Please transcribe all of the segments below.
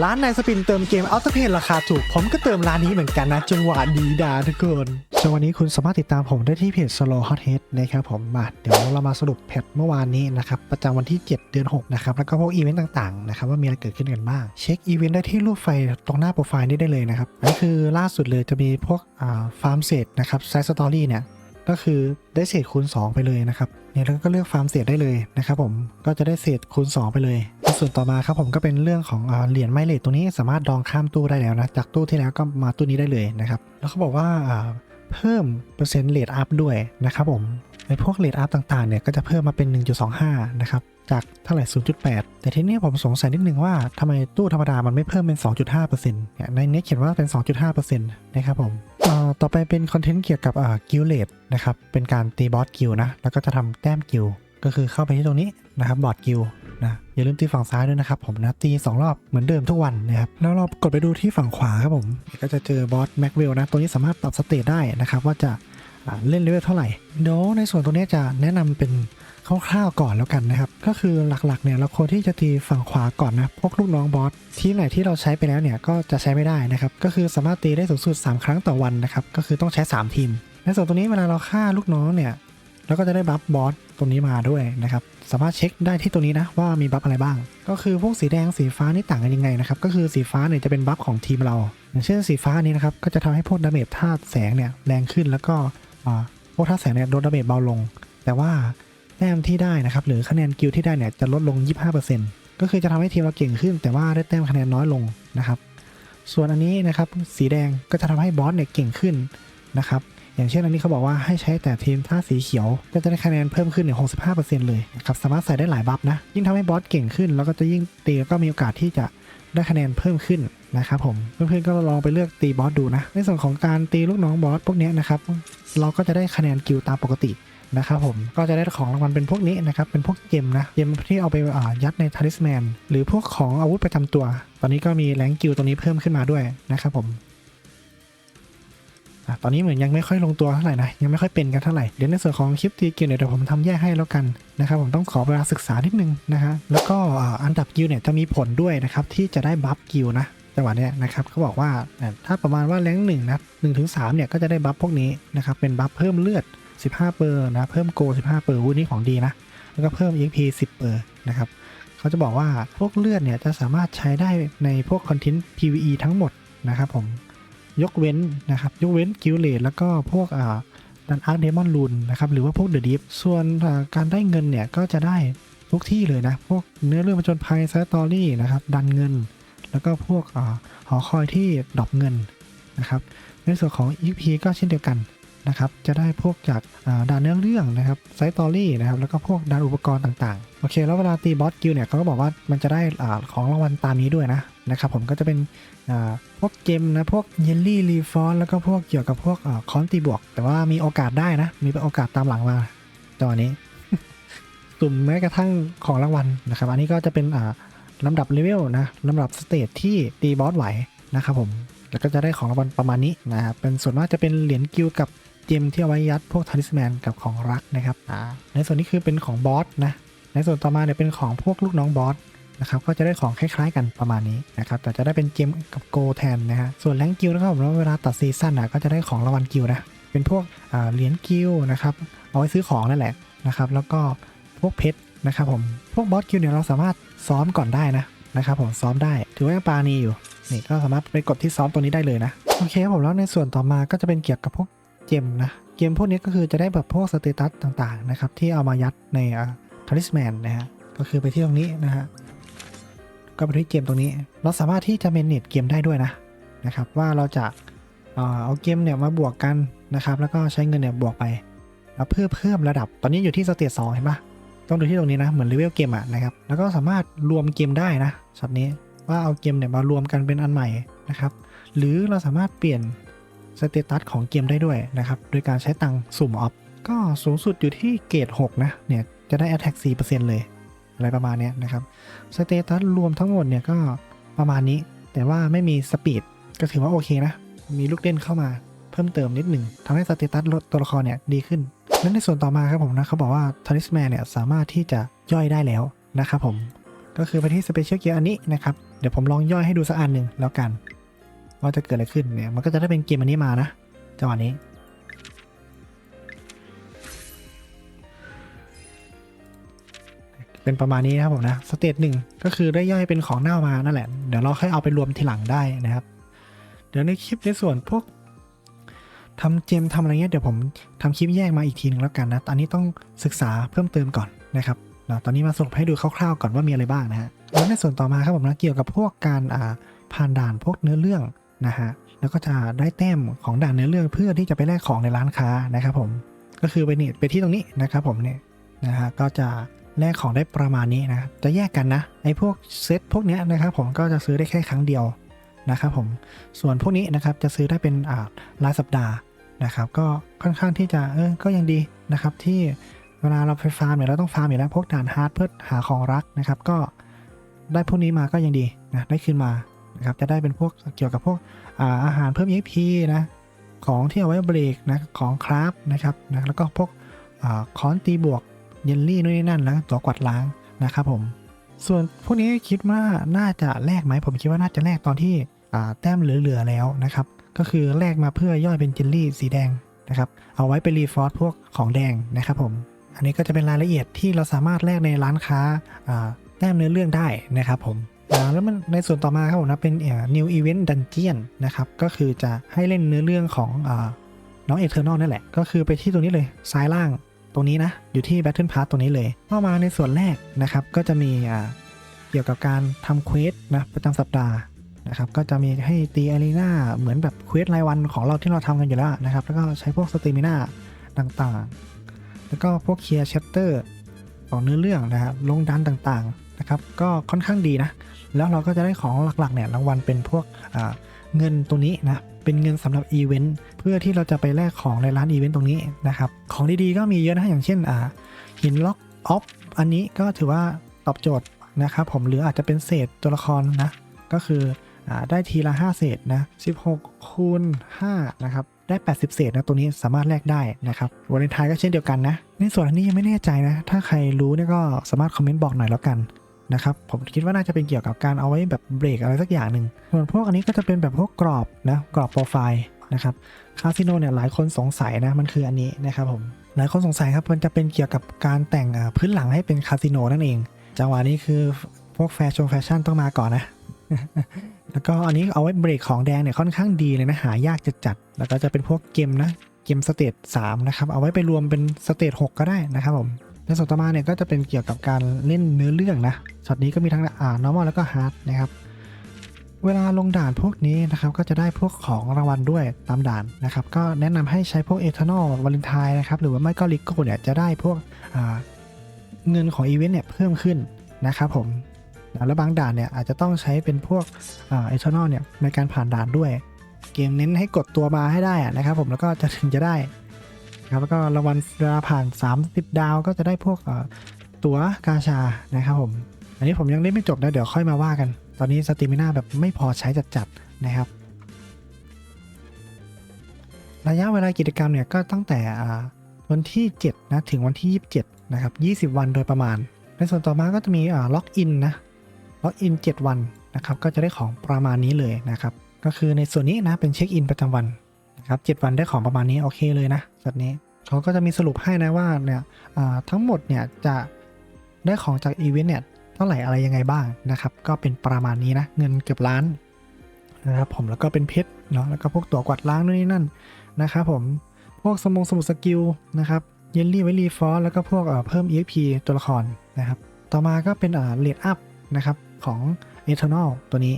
ร้านนายสปินเติมเกมอัลตเพนราคาถูก ผมก็เติมร้านนี้เหมือนกันนะ จังหวะดีดาทุกคนสวันนี้คุณสามารถติดตามผมได้ที่เพจ Slow Hot Head นะครับผมมาเดี๋ยวเรามาสรุปเพจเมื่อวานนี้นะครับ ประจำวันที่ 7 เดือน 6 นะครับ แล้วก็พวกอีเวนต์ต่างๆนะครับว่ามีอะไรเกิดขึ้นกันบ้าง เช็คอีเวนต์ได้ที่รูปไฟตรงหน้าโปรไฟล์นี้ได้เลยนะครับอันนี้คือล่าสุดเลยจะมีพวกฟาร์มเศษนะครับไซส์สตอรี่เนี่ย ก็คือได้เศษคูณ 2 ไปเลยนะครับเนี่ยแล้วก็เลือกฟาร์มเศษได้เลยนะครับผมก็จะได้เศษคูณ 2 ไปเลย ส่วนต่อมาครับผมก็เป็นเรื่องของเหรียญไมเลทตัวนี้สามารถดองข้ามตู้ได้แล้วนะจากตู้ที่แล้วก็มาตู้นี้ได้เลยนะครับแล้วเขาบอกว่าเพิ่มเปอร์เซ็นต์เลทอัพด้วยนะครับผมในพวกเลทอัพต่างๆเนี่ยก็จะเพิ่มมาเป็น 1.25 นะครับจากเท่าไหร่ 0.8 แต่ทีนี้ผมสงสัยนิดนึงว่าทำไมตู้ธรรมดามันไม่เพิ่มเป็น 2.5%เนี่ยในนี้เขียนว่าเป็น 2.5%นะครับผมต่อไปเป็นคอนเทนต์เกี่ยวกับกิลเลดนะครับ เป็นการตีบอสกิลนะ แล้วก็จะทำแต้มกิลก็คือเข้าไปที่ตรงนี้นะครับบอร์ดกิลนะอย่าลืมตีฝั่งซ้ายด้วยนะครับผมนะตี 2 รอบเหมือนเดิมทุกวันนะครับแล้วเรากดไปดูที่ฝั่งขวาครับผม ก็จะเจอบอสแม็กเวลนะตัวนี้สามารถปรับสเตตได้นะครับว่าจะ เล่นเลเวลเท่าไหร่เดี๋ยวในส่วนตรงนี้จะแนะนำเป็นคร่าวๆก่อนแล้วกันนะครับ ก็คือหลักๆเนี่ยเราควรที่จะตีฝั่งขวาก่อนนะพวกลูกน้องบอสทีมไหนที่เราใช้ไปแล้วเนี่ยก็จะใช้ไม่ได้นะครับ ก็คือสามารถตีได้สูงสุด 3 ครั้งต่อวันนะครับ ก็คือต้องใช้ 3 ทีม ในส่วนตรงนี้เวลาเราฆ่าลูกน้องเนี่ยเราก็จะได้บัฟบอสตรงนี้มาด้วยนะครับ สามารถเช็คได้ที่ตรงนี้นะว่ามีบัฟอะไรบ้าง ก็คือพวกสีแดงสีฟ้านี่ต่างกันยังไงนะครับ ก็คือสีฟ้าเนี่ยจะเป็นบัฟของทีมเรา อย่างเช่นสีฟ้านี้นะครับก็จะทำให้พวกดาเมจธาตุแสงเนี่ยแรงขึ้นแล้วก็ พวกธาตุแสงเนี่ยลดดาเมจเบาลง แต่ว่าแต้มที่ได้นะครับหรือคะแนนกิลที่ได้เนี่ยจะลดลง 25%ก็คือจะทำให้ทีมเราเก่งขึ้น แต่ว่าได้แต้มคะแนนน้อยลงนะครับ ส่วนอันนี้นะครับสีแดงก็จะทำให้บอสเนี่ยเก่งขึ้นนะครับอย่างเช่นอันนี้เขาบอกว่าให้ใช้แต่ทีมท่าสีเขียว ก็จะได้คะแนนเพิ่มขึ้นเนี่ย65%เลยนะครับสามารถใส่ได้หลายบัฟนะ ยิ่งทำให้บอสเก่งขึ้น แล้วก็จะยิ่งตีแล้วก็มีโอกาสที่จะได้คะแนนเพิ่มขึ้น นะครับผมเพื่อนๆก็ลองไปเลือกตีบอสดูนะ ในส่วนของการตีลูกน้องบอสพวกนี้นะครับเราก็จะได้คะแนนกิลตามปกตินะครับผมก็จะได้ของรางวัลเป็นพวกนี้นะครับ เป็นพวกเกมนะเกมที่เอาไปยัดในทาริสแมนหรือพวกของอาวุธประจำตัว ตอนนี้ก็มีแรงกิลตัวนี้เพิ่มขึ้นมาด้วยนะครับผมอะตอนนี้เหมือนยังไม่ค่อยลงตัวเท่าไหร่นะยังไม่ค่อยเป็นกันเท่าไหร่เดี๋ยวในส่วนของคลิปตีกิลเนี่ยเดี๋ยวผมทำแยกให้แล้วกันนะครับผมต้องขอเวลาศึกษานิดนึงนะฮะแล้วก็อันดับกิลเนี่ยจะมีผลด้วยนะครับที่จะได้บัฟกิลนะ จังหวะเนี้ยนะครับเขาบอกว่าอะถ้าประมาณว่าแรงหนึ่งนะหนึ่งถึงสามเนี่ยก็จะได้บัฟพวกนี้นะครับเป็นบัฟเพิ่มเลือด 15 เปอร์นะเพิ่มโก 15 เปอร์วุ้นนี้ของดีนะแล้วก็เพิ่ม EXP 10 เปอร์นะครับเขาจะบอกว่าพวกเลือดเนี่ยจะสามารถใช้ได้ในพวกคอนเทนต์ PVE ทั้งหมดนะครับผมยกเว้นนะครับยกเว้นกิลเลดแล้วก็พวกอ่าดันอาร์เดมอนลูนนะครับหรือว่าพวกเดอะดิฟส่วนการได้เงินเนี่ยก็จะได้ทุกที่เลยนะ พวกเนื้อเรื่องผจญภัยซัตอรี่นะครับดันเงิน แล้วก็พวกอหอคอยที่ดรอปเงินนะครับ ในส่วนของ EP ก็เช่นเดียวกันนะครับ จะได้พวกจากด่านเนื้อเรื่องนะครับไซต์ตอรี่นะครับ แล้วก็พวกด่านอุปกรณ์ต่างๆ โอเค แล้วเวลาตีบอสกิลเนี่ยเขาก็บอกว่ามันจะได้อของรางวัลตามนี้ด้วยนะนะครับ ผมก็จะเป็นพวกเกมนะ พวกเยลลี่รีฟอนแล้วก็พวกเกี่ยวกับพวกอคอนตีบวก แต่ว่ามีโอกาสได้นะ มีโอกาสตามหลังมาตอนนี้ตุ่มแม้กระทั่งของรางวัลนะครับ อันนี้ก็จะเป็นอ่า ลำดับเลเวลนะลำดับสเตจที่ตีบอสไหวนะครับผม แล้วก็จะได้ของรางวัลประมาณนี้นะครับเป็นส่วนมากจะเป็นเหรียญกิลกับเกมที่เอาไว้ยัดพวกทาริสแมนกับของรักนะครับอ่าในส่วนนี้คือเป็นของบอสนะในส่วนต่อมาเนี่ยเป็นของพวกลูกน้องบอสนะครับก็จะได้ของคล้ายๆกันประมาณนี้นะครับแต่จะได้เป็นเกมกับโกแทนนะฮะส่วนแรงกิลนะครับผมแล้วเวลาตัดซีซั่นอะก็จะได้ของรางวัลกิลนะเป็นพวกอ่าเหรียญกิลนะครับเอาไว้ซื้อของนั่นแหละนะครับแล้วก็พวกเพชรนะครับผมพวกบอสกิลเนี่ยเราสามารถ ซ้อมก่อนได้นะนะครับผมซ้อมได้ ถือว่ายังปานีอยู่นี่ก็สามารถไปกดที่ซ้อมตัวนี้ได้เลยนะโอเคครับผมแล้วในส่วนต่อมาก็จะเป็นเกี่ยวกับพวกเกมนะเกมพวกนี้ก็คือจะได้แบบพวกสเตตัสต่างๆนะครับที่เอามายัดในทาริสแมนนะฮะก็คือไปที่ตรงนี้นะฮะก็ไปที่เกมตรงนี้ เราสามารถที่จะเมนเนตเกมได้ด้วยนะนะครับว่าเราจะเอ่อเอาเกมเนี่ยมาบวกกันนะครับแล้วก็ใช้เงินเนี่ยบวกไปแล้วเพื่อเพิ่มระดับตอนนี้อยู่ที่สเตจสองเห็นปะ ต้องดูที่ตรงนี้นะ เหมือนเลเวลเกมอะนะครับ แล้วก็สามารถรวมเกมได้นะช็อตนี้ว่าเอาเกมเนี่ยมารวมกันเป็นอันใหม่นะครับ หรือเราสามารถเปลี่ยนสเตตัสของเกมได้ด้วยนะครับ โดยการใช้ตังสุ่มออฟ ก็สูงสุดอยู่ที่เกรด6นะ เนี่ยจะได้ Attack 4%เลย อะไรประมาณนี้นะครับ สเตตัสรวมทั้งหมดเนี่ยก็ประมาณนี้ แต่ว่าไม่มีสปีดก็ถือว่าโอเคนะ มีลูกเล่นเข้ามาเพิ่มเติมนิดหนึ่งทำให้สเตตัสตัวละครเนี่ยดีขึ้น และในส่วนต่อมาครับผมนะเขาบอกว่าทาริสแมนเนี่ยสามารถที่จะย่อยได้แล้วนะครับผมก็คือไปที่สเปเชียลเกียร์อันนี้นะครับเดี๋ยวผมลองย่อยให้ดูสักอันหนึ่งแล้วกัน ว่าจะเกิดอะไรขึ้นเนี่ยมันก็จะได้เป็นเกมอันนี้มานะจังหวะนี้เป็นประมาณนี้นะครับผมนะสเตจหนึ่งก็คือได้ย่อยเป็นของเน่ามานั่นแหละ เดี๋ยวเราค่อยเอาไปรวมทีหลังได้นะครับ เดี๋ยวในคลิปในส่วนพวก ทำเจมทำอะไรเงี้ยเดี๋ยวผมทำคลิปแยกมาอีกทีนึงแล้วกันนะอันนี้ต้องศึกษาเพิ่มเติมก่อนนะครับนะตอนนี้มาสรุปให้ดูคร่าวๆก่อนว่ามีอะไรบ้างนะฮะแล้วในส่วนต่อมาครับผมนะเกี่ยวกับพวกการอ่าผ่านด่านพวกเนื้อเรื่องนะฮะแล้วก็จะได้แต้มของด่านเนื้อเรื่องเพื่อที่จะไปแลกของในร้านค้านะครับผมก็คือไปนี่ไปที่ตรงนี้นะครับผมเนี่ยนะฮะก็จะแลกของได้ประมาณนี้นะจะแยกกันนะไอ้พวกเซตพวกเนี้ยนะครับผมก็จะซื้อได้แค่ครั้งเดียวนะครับผมส่วนพวกนี้นะครับจะซื้อได้เป็นอ่ารายสัปดาห์ นะครับ ก็ค่อนข้างที่จะเออก็ยังดีนะครับที่เวลาเราไปฟาร์มเนี่ยเราต้องฟาร์มอยู่แล้วพวกด่านฮาร์ดเพื่อหาของรักนะครับ ก็ได้พวกนี้มาก็ยังดีนะได้คืนมานะครับจะได้เป็นพวกเกี่ยวกับพวกอาอาหารเพิ่ม EXP นะของที่เอาไว้เบรกนะของคราฟนะครับนะแล้วก็พวกอค้อนตีบวกเยลลี่นู่นนี่นั่นแล้วตัวกวัดล้างนะครับผมส่วนพวกนี้คิดว่าน่าจะแลกไหมผมคิดว่าน่าจะแลกตอนที่แต้มเหลือๆแล้วนะครับ ก็คือแลกมาเพื่อย่อยเป็นเจลลี่สีแดงนะครับ เอาไว้ไปรีฟอร์สพวกของแดงนะครับผม อันนี้ก็จะเป็นรายละเอียดที่เราสามารถแลกในร้านค้าแต้มเนื้อเรื่องได้นะครับผมแล้วมันในส่วนต่อมาครับผมนะเป็นเอ่อ new event dungeon นะครับ ก็คือจะให้เล่นเนื้อเรื่องของอน้อง Eternal นั่นแหละ ก็คือไปที่ตรงนี้เลยซ้ายล่างตรงนี้นะ อยู่ที่ Battle Pass ตรงนี้เลยเข้ามาในส่วนแรกนะครับ ก็จะมีเกี่ยวกับการทำเควสนะประจำสัปดาห์ นะครับก็จะมีให้ตีอารีนาเหมือนแบบเควสรายวันของเราที่เราทำกันอยู่แล้วนะครับแล้วก็ใช้พวกสต a มิน่าต่างๆ แล้วก็พวกเคลียร์ชัตเตอร์ของเนื้อเรื่องนะครับลงดันต่างๆนะครับก็ค่อนข้างดีนะแล้วเราก็จะได้ของหลักๆเนี่ยรางวัลเป็นพวกเงินตรงนี้นะเป็นเงินสำหรับอีเวนต์เพื่อที่เราจะไปแลกของในร้านอีเวนต์ตรงนี้นะครับของดีๆก็มีเยอะนะอย่างเช่นหินล็อกออฟอันนี้ก็ถือว่าตอบโจทย์นะครับผมหรืออาจจะเป็นเศษตัวละครนะก็คือ ได้ทีละ 5 เศษนะ16คูณ5นะครับได้ 80 เศษนะตัวนี้สามารถแลกได้นะครับวันเลนไทายก็เช่นเดียวกันนะ ในส่วนอันนี้ยังไม่แน่ใจนะ ถ้าใครรู้เนี่ยก็สามารถคอมเมนต์บอกหน่อยแล้วกันนะครับผมคิดว่าน่าจะเป็นเกี่ยวกับการเอาไว้แบบเบรกอะไรสักอย่างหนึ่งส่วนพวกอันนี้ก็จะเป็นแบบพวกกรอบนะกรอบโปรไฟล์นะครับคาสิโนเนี่ยหลายคนสงสัยนะมันคืออันนี้นะครับผมหลายคนสงสัยครับมันจะเป็นเกี่ยวกับการแต่งพื้นหลังให้เป็นคาสิโนนั่นเองจังหวะนี้คือพวกแฟชั่นแฟชั่นต้องมาก่อนนะ แล้วก็อันนี้เอาไว้เบรกของแดงเนี่ยค่อนข้างดีเลยนะหายากจัดจัด แล้วก็จะเป็นพวกเกมนะเกมสเตจ3นะครับเอาไว้ไปรวมเป็นสเตจ6ก็ได้นะครับผมในส่วนต่อมาเนี่ยก็จะเป็นเกี่ยวกับการเล่นเนื้อเรื่องนะช็อตนี้ก็มีทั้งอ่า normal แล้วก็ hard นะครับเวลาลงด่านพวกนี้นะครับก็จะได้พวกของรางวัลด้วยตามด่านนะครับก็แนะนำให้ใช้พวก eternal valentine นะครับหรือว่าไม่ก็ ligo เนี่ยจะได้พวกเงินของอีเวนต์เนี่ยเพิ่มขึ้นนะครับผม นะแล้วบางด่านเนี่ยอาจจะต้องใช้เป็นพวกอ่า eternal เนี่ยในการผ่านด่านด้วย เกมเน้นให้กดตัวมาให้ได้นะครับผมแล้วก็จะถึงจะได้ครับแล้วก็รางวัลเวลาผ่าน 30 ดาวก็จะได้พวกตั๋วกาชานะครับผม อันนี้ผมยังเล่นไม่จบนะ เดี๋ยวค่อยมาว่ากัน ตอนนี้สติมิน่าแบบไม่พอใช้จัดๆนะครับ ระยะเวลากิจกรรมเนี่ยก็ตั้งแต่วันที่ 7 นะ ถึงวันที่ 27 นะครับ 20 วันโดยประมาณ ในส่วนต่อมาก็จะมีล็อกอินนะ ล็อกอิน 7 วันนะครับก็จะได้ของประมาณนี้เลยนะครับก็คือในส่วนนี้นะเป็นเช็คอินประจำวันนะครับ7วันได้ของประมาณนี้โอเคเลยนะสัตว์นี้เขาก็จะมีสรุปให้นะว่าเนี่ยทั้งหมดเนี่ยจะได้ของจากอีเวนต์เนี่ยเท่าไหร่อะไรยังไงบ้างนะครับก็เป็นประมาณนี้นะเงินเกือบล้านนะครับผมแล้วก็เป็นเพชรเนาะแล้วก็พวกตั๋วกวัดล้างนู่นนี่นั่นนะครับผมพวกสมงสมุดสกิลนะครับเยลลี่ไวรีฟอสแล้วก็พวกเอ่อเพิ่ม EXP ตัวละครนะครับต่อมาก็เป็นเลดอัพนะครับ ของ Eternal ตัวนี้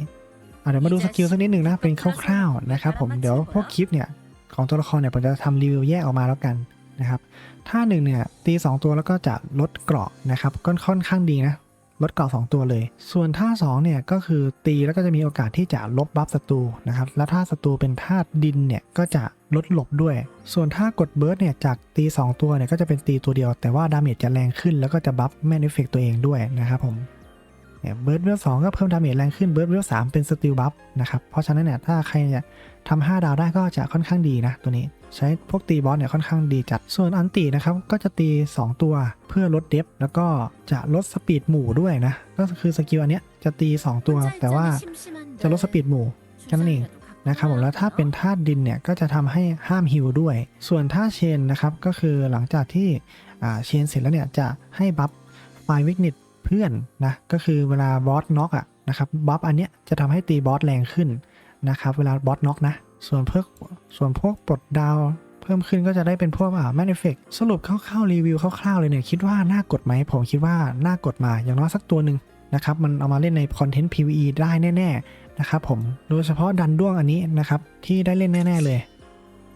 อะเดี๋ยวมาดูสกิลสักนิดหนึ่งนะเป็นคร่าวๆนะครับผมเดี๋ยวพวกคลิปเนี่ยของตัวละครเนี่ยผมจะทำรีวิวแยกออกมาแล้วกันนะครับท่าหนึ่งเนี่ยตี 2 ตัวแล้วก็จะลดเกราะนะครับก็ค่อนข้างดีนะลดเกราะ2ตัวเลย ส่วนท่า2เนี่ยก็คือตีแล้วก็จะมีโอกาสที่จะลบบัฟศัตรูนะครับแล้วถ้าศัตรูเป็นธาตุดินเนี่ยก็จะลดหลบด้วย ส่วนถ้ากดเบิร์ดเนี่ยจากตี 2 ตัวเนี่ยก็จะเป็นตีตัวเดียว แต่ว่าดาเมจจะแรงขึ้นแล้วก็จะบัฟแมนเอฟเฟกตัวเองด้วยนะครับผม เนี่ยเบิร์ดเวลสองก็เพิ่มดาเมจแรงขึ้นเบิร์ดเวลสามเป็นสติลบัฟนะครับ เพราะฉะนั้นเนี่ยถ้าใครเนี่ยทำห้าดาวได้ก็จะค่อนข้างดีนะตัวนี้ ใช้พวกตีบอสเนี่ยค่อนข้างดีจัด ส่วนอันตินะครับก็จะตี 2 ตัวเพื่อลดเดฟแล้วก็จะลดสปีดหมู่ด้วยนะ ก็คือสกิลอันเนี้ยจะตี 2 ตัว แต่ว่าจะลดสปีดหมู่แค่นั้นเองนะครับผมแล้วถ้าเป็นธาตุดินเนี่ยก็จะทำให้ห้ามฮิวด้วย ส่วนธาตุเชนนะครับก็คือหลังจากที่เชนเสร็จแล้วเนี่ยจะให้บัฟไฟวิกนิต เพื่อนนะก็คือเวลาบอสน็อกอะนะครับบัฟอันเนี้ยจะทำให้ตีบอสแรงขึ้นนะครับเวลาบอสน็อกนะส่วนพวกส่วนพวกปลดดาวเพิ่มขึ้นก็จะได้เป็นพวกอ่าแมนเฟกสรุปคร่าวๆรีวิวคร่าวๆเลยเนี่ยคิดว่าน่ากดไหมผมคิดว่าน่ากดมาอย่างน้อยสักตัวหนึ่งนะครับมันเอามาเล่นในคอนเทนต์ PVE ได้แน่ๆนะครับผมโดยเฉพาะดันด้วงอันนี้นะครับที่ได้เล่นแน่ ๆเลย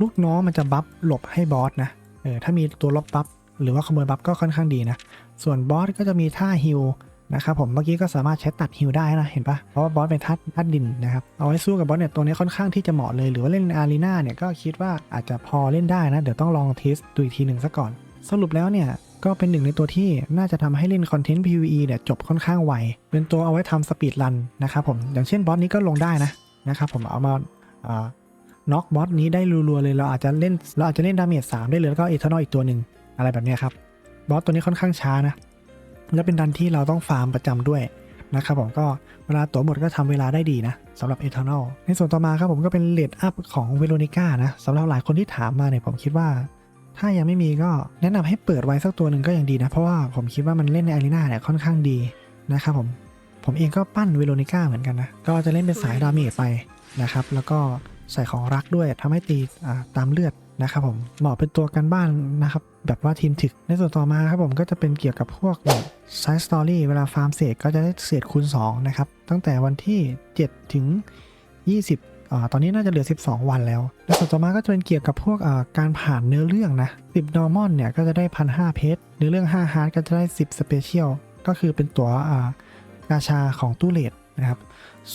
ลูกน้องมันจะบัฟหลบให้บอสนะเออถ้ามีตัวลบบัฟหรือว่าขโมยบัฟก็ค่อนข้างดีนะ ส่วนบอสก็จะมีท่าฮิลนะครับผมเมื่อกี้ก็สามารถใช้ตัดฮิลได้นะเห็นปะเพราะว่าบอสเป็นทัดทัดดินนะครับเอาไว้สู้กับบอสเนี่ยตัวนี้ค่อนข้างที่จะเหมาะเลยหรือว่าเล่นอารีนาเนี่ยก็คิดว่าอาจจะพอเล่นได้นะ เดี๋ยวต้องลองเทสดูอีกทีหนึ่งซะก่อน สรุปแล้วเนี่ยก็เป็นหนึ่งในตัวที่น่าจะทำให้เล่นคอนเทนต์ PVE เนี่ยจบค่อนข้างไวเป็นตัวเอาไว้ทำสปีดรันนะครับผมอย่างเช่นบอสนี้ก็ลงได้นะนะครับผมเอามาน็อกบอสนี้ได้รัวๆเลยเราอาจจะเล่นเราอาจจะเล่นดาเมจ3ได้เลยแล้วก็เอทานอลอีกตัวหนึ่งอะไรแบบนี้ครับ บอสตัวนี้ค่อนข้างช้านะ และเป็นดันที่เราต้องฟาร์มประจำด้วยนะครับผมก็เวลาตัวหมดก็ทำเวลาได้ดีนะสำหรับเอทานอลในส่วนต่อมาครับผมก็เป็นเลดอัพของเวโรนิก้านะสำหรับหลายคนที่ถามมาเนี่ยผมคิดว่า ถ้ายังไม่มีก็แนะนำให้เปิดไว้สักตัวหนึ่งก็ยังดีนะ เพราะว่าผมคิดว่ามันเล่นในอารีนาเนี่ยค่อนข้างดีนะครับผมผมเองก็ปั้นเวโรนิก้าเหมือนกันนะ ก็จะเล่นเป็นสายดาเมจไปนะครับ แล้วก็ใส่ของรักด้วยทำให้ตีตามเลือด นะครับผมเหมาะเป็นตัวกันบ้านนะครับ แบบว่าทีมถึก ในส่วนต่อมาครับผมก็จะเป็นเกี่ยวกับพวกไซส์สตอรี่เวลาฟาร์มเศษก็จะได้เศษคูณ 2 นะครับ ตั้งแต่วันที่ 7 ถึง 20อ่าตอนนี้น่าจะเหลือ 12 วันแล้ว และส่วนต่อมาก็จะเป็นเกี่ยวกับพวกอ่าการผ่านเนื้อเรื่องนะ10 normal เนี่ยก็จะได้ 1,500 เพชรเนื้อเรื่อง 5 hard ก็จะได้ 10 special ก็คือเป็นตัวอ่ากาชาของตู้เลดนะครับ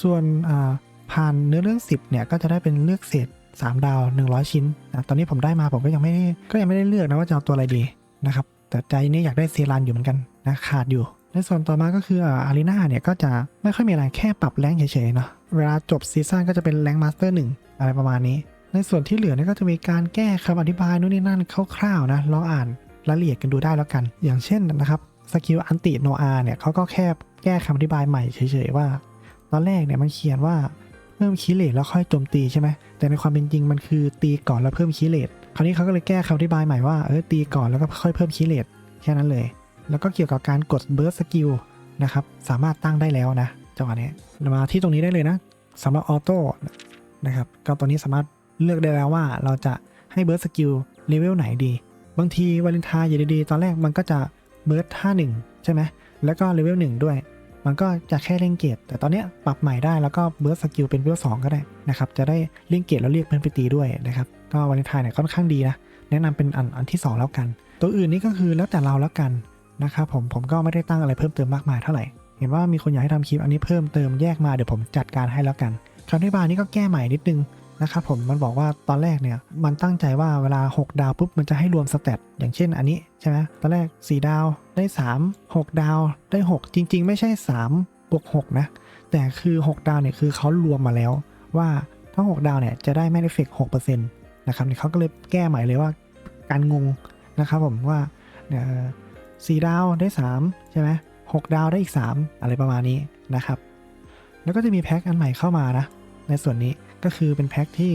ส่วนอ่าผ่านเนื้อเรื่อง 10 เนี่ยก็จะได้เป็นเลือกเศษ 3 ดาว 100 ชิ้นนะตอนนี้ผมได้มาผมก็ยังไม่ได้ก็ยังไม่ได้เลือกนะว่าจะเอาตัวอะไรดีนะครับแต่ใจนี้อยากได้เซรันอยู่เหมือนกันนะขาดอยู่ในส่วนต่อมาก็คืออารีนาเนี่ยก็จะไม่ค่อยมีอะไรแค่ปรับแรงเฉยๆเนาะเวลาจบซีซั่นก็จะเป็นแรงมาสเตอร์หนึ่งอะไรประมาณนี้ ในส่วนที่เหลือเนี่ยก็จะมีการแก้คำอธิบายนู่นนี่นั่นคร่าวๆนะลองอ่านรายละเอียดกันดูได้แล้วกัน อย่างเช่นนะครับสกิลอันติโนอาเนี่ยเขาก็แค่แก้คำอธิบายใหม่เฉยๆว่า ตอนแรกเนี่ยมันเขียนว่า เพิ่มคีเลตแล้วค่อยโจมตีใช่ไหมแต่ในความเป็นจริงมันคือตีก่อนแล้วเพิ่มคีเลตคราวนี้เขาก็เลยแก้คำอธิบายใหม่ว่าเออตีก่อนแล้วก็ค่อยเพิ่มคีเลตแค่นั้นเลย แล้วก็เกี่ยวกับการกดเบิร์สสกิลนะครับสามารถตั้งได้แล้วนะจังหวะนี้มาที่ตรงนี้ได้เลยนะสำหรับออโต้นะครับก็ตัวนี้สามารถเลือกได้แล้วว่าเราจะให้เบิร์สสกิลเลเวลไหนดี บางทีวาเลนไทน์อยู่ดีๆตอนแรกมันก็จะเบิร์สท่าหนึ่งใช่ไหมแล้วก็เลเวลหนึ่งด้วย มันก็จะแค่เล่งเกตแต่ตอนนี้ปรับใหม่ได้แล้วก็เบิร์สสกิลเป็นเลเวลสองก็ได้นะครับ จะได้เล่งเกตแล้วเรียกเพื่อนไปตีด้วยนะครับ ก็วาเลนไทน์เนี่ยค่อนข้างดีนะ แนะนำเป็นอันอันที่สองแล้วกัน ตัวอื่นนี่ก็คือแล้วแต่เราแล้วกันนะครับผม ผมก็ไม่ได้ตั้งอะไรเพิ่มเติมมากมายเท่าไหร่ เห็นว่ามีคนอยากให้ทำคลิปอันนี้เพิ่มเติมแยกมาเดี๋ยวผมจัดการให้แล้วกันคำอธิบายนี้ก็แก้ใหม่นิดนึง นะครับผมมันบอกว่าตอนแรกเนี่ยมันตั้งใจว่าเวลา 6 ดาวปุ๊บมันจะให้รวมสเตตอย่างเช่นอันนี้ใช่ไหมตอนแรก 4 ดาวได้ 3 6 ดาวได้ 6 จริง ๆ ไม่ใช่3บวก6นะแต่คือ 6 ดาวเนี่ยคือเขารวมมาแล้วว่าทั้ง6ดาวเนี่ยจะได้แมนเอฟเฟก6%นะครับนี่เขาก็เลยแก้ใหม่เลยว่าการงงนะครับผมว่าสี่ดาวได้ 3 ใช่ไหมหกดาวได้อีก 3 อะไรประมาณนี้นะครับ แล้วก็จะมีแพ็คอันใหม่เข้ามานะในส่วนนี้ ก็คือเป็นแพ็คที่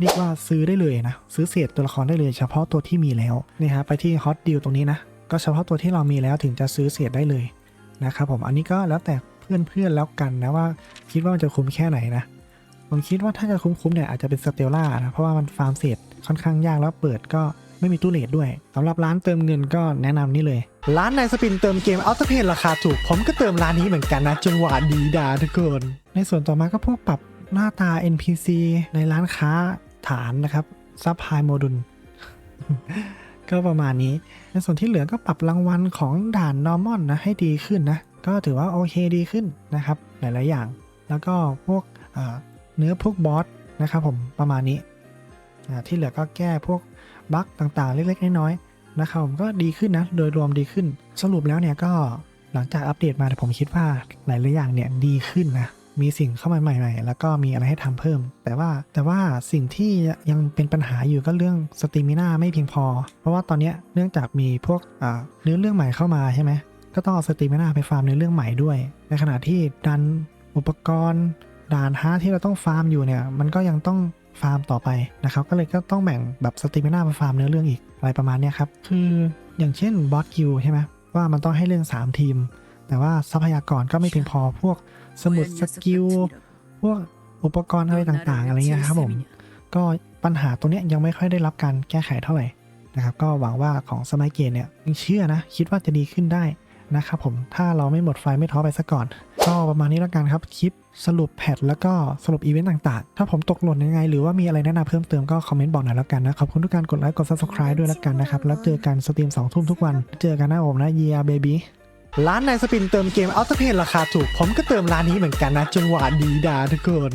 เรียกว่าซื้อได้เลยนะ ซื้อเศษตัวละครได้เลยเฉพาะตัวที่มีแล้วนี่ฮะไปที่ฮอตดีลตรงนี้นะ ก็เฉพาะตัวที่เรามีแล้วถึงจะซื้อเศษได้เลยนะครับผมอันนี้ก็แล้วแต่เพื่อนๆแล้วกันนะว่าคิดว่ามันจะคุ้มแค่ไหนนะผมคิดว่าถ้าจะคุ้มๆเนี่ยอาจจะเป็นสเตลล่านะเพราะว่ามันฟาร์มเศษค่อนข้างยากแล้วเปิดก็ไม่มีตู้เลทด้วยสำหรับร้านเติมเงินก็แนะนำนี่เลย ร้านนายสปินเติมเกมอัลตเพนราคาถูก ผมก็เติมร้านนี้เหมือนกันนะจังหวะดีดาทุกคน ในส่วนต่อมาก็พวกปรับ หน้าตา NPC ในร้านค้าฐานนะครับซับไฮโมดุลก็ประมาณนี้ ในส่วนที่เหลือก็ปรับรางวัลของด่านนอร์มอนนะให้ดีขึ้นนะ ก็ถือว่าโอเคดีขึ้นนะครับ หลาย ๆ อย่าง แล้วก็พวกเนื้อพวกบอสนะครับผมประมาณนี้ ที่เหลือก็แก้พวกบั๊กต่าง ๆ เล็ก ๆ น้อยๆนะครับผมก็ดีขึ้นนะ โดยรวมดีขึ้น สรุปแล้วเนี่ยก็หลังจากอัปเดตมาเนี่ผมคิดว่าหลาย ๆ อย่างเนี่ยดีขึ้นนะ มีสิ่งเข้ามาใหม่ๆ แล้วก็มีอะไรให้ทำเพิ่ม แต่ว่าแต่ว่าสิ่งที่ยังเป็นปัญหาอยู่ก็เรื่องสต a มิน่าไม่เพียงพอ เพราะว่าตอนนี้เนื่องจากมีพวกเนื้อเรื่องใหม่เข้ามาใช่ไหมก็ต้องเอาสต a มิน่าไปฟาร์มเนื้อเรื่องใหม่ด้วย ในขณะที่ดันอุปกรณ์ด่านฮาร์ดที่เราต้องฟาร์มอยู่เนี่ย มันก็ยังต้องฟาร์มต่อไปนะครับ ก็เลยก็ต้องแบ่งแบบสต a มิน่ามาฟาร์มเนื้อเรื่องอีกอะไรประมาณนี้ครับ คืออย่างเช่นบอสคิวใช่ไหมว่ามันต้องให้เรื่อง3ทีม แต่ว่าทรัพยากรก็ไม่เพียงพอพวก สมุดสกิลพวกอุปกรณ์อะไรต่างๆ อะไรเงี้ยครับผม ก็ปัญหาตรงเนี้ยยังไม่ค่อยได้รับการแก้ไขเท่าไหร่นะครับ ก็หวังว่าของสมัยเกตเนี่ยยังเชื่อนะ คิดว่าจะดีขึ้นได้นะครับผมถ้าเราไม่หมดไฟไม่ท้อไปซะก่อน ก็ประมาณนี้แล้วกันครับ คลิปสรุปแพทแล้วก็สรุปอีเวนต์ต่างๆ ถ้าผมตกหล่นยังไง หรือว่ามีอะไรแนะนำเพิ่มเติมก็คอมเมนต์บอกหน่อยแล้วกันนะ ขอบคุณทุกการกดไลค์กด subscribe ด้วยแล้วกันนะครับ แล้วเจอกันสตรีม2ทุ่มทุกวัน เจอกันนะผมนะเยียเบบี้ ร้านนายสปินเติมเกมอัลเทเพนราคาถูก ผมก็เติมร้านนี้เหมือนกันนะจังหวะดีดาทุกคน